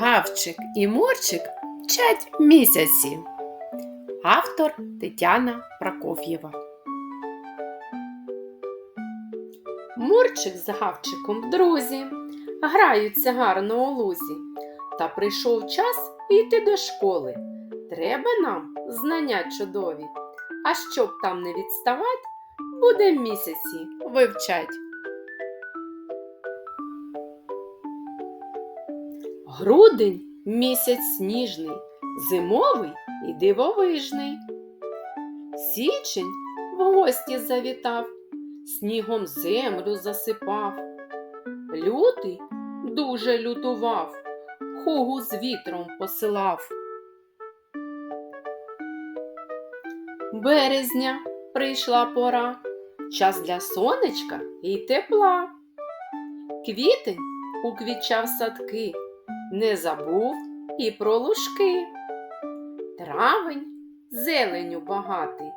Гавчик і Мурчик вчать місяці. Автор Тетяна Прокоф'єва. Мурчик з Гавчиком друзі граються гарно у лузі. Та прийшов час йти до школи. Треба нам знання чудові. А щоб там не відставать, буде місяці вивчать. Грудень місяць сніжний, зимовий і дивовижний. Січень в гості завітав, снігом землю засипав. Лютий дуже лютував, хугу з вітром посилав. Березня прийшла пора, час для сонечка і тепла. Квітень уквічав садки, не забув і про лужки. Травень зеленю багатий,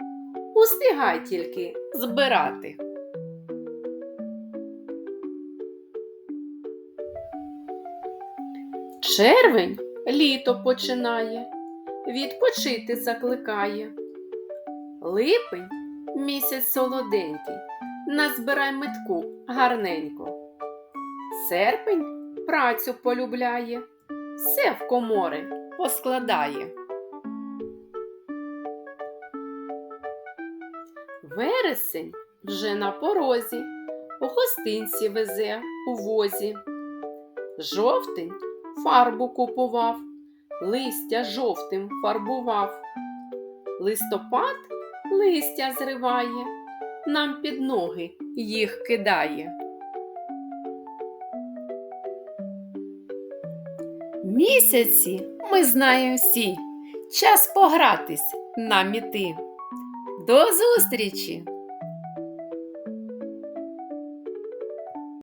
устигай тільки збирати. Червень літо починає, відпочити закликає. Липень місяць солоденький, назбирай метку гарненько. Серпень працю полюбляє, все в комори поскладає. Вересень вже на порозі, у гостинці везе у возі. Жовтень фарбу купував, листя жовтим фарбував. Листопад листя зриває, нам під ноги їх кидає. Місяці ми знаємо всі, час погратись нам іти. До зустрічі!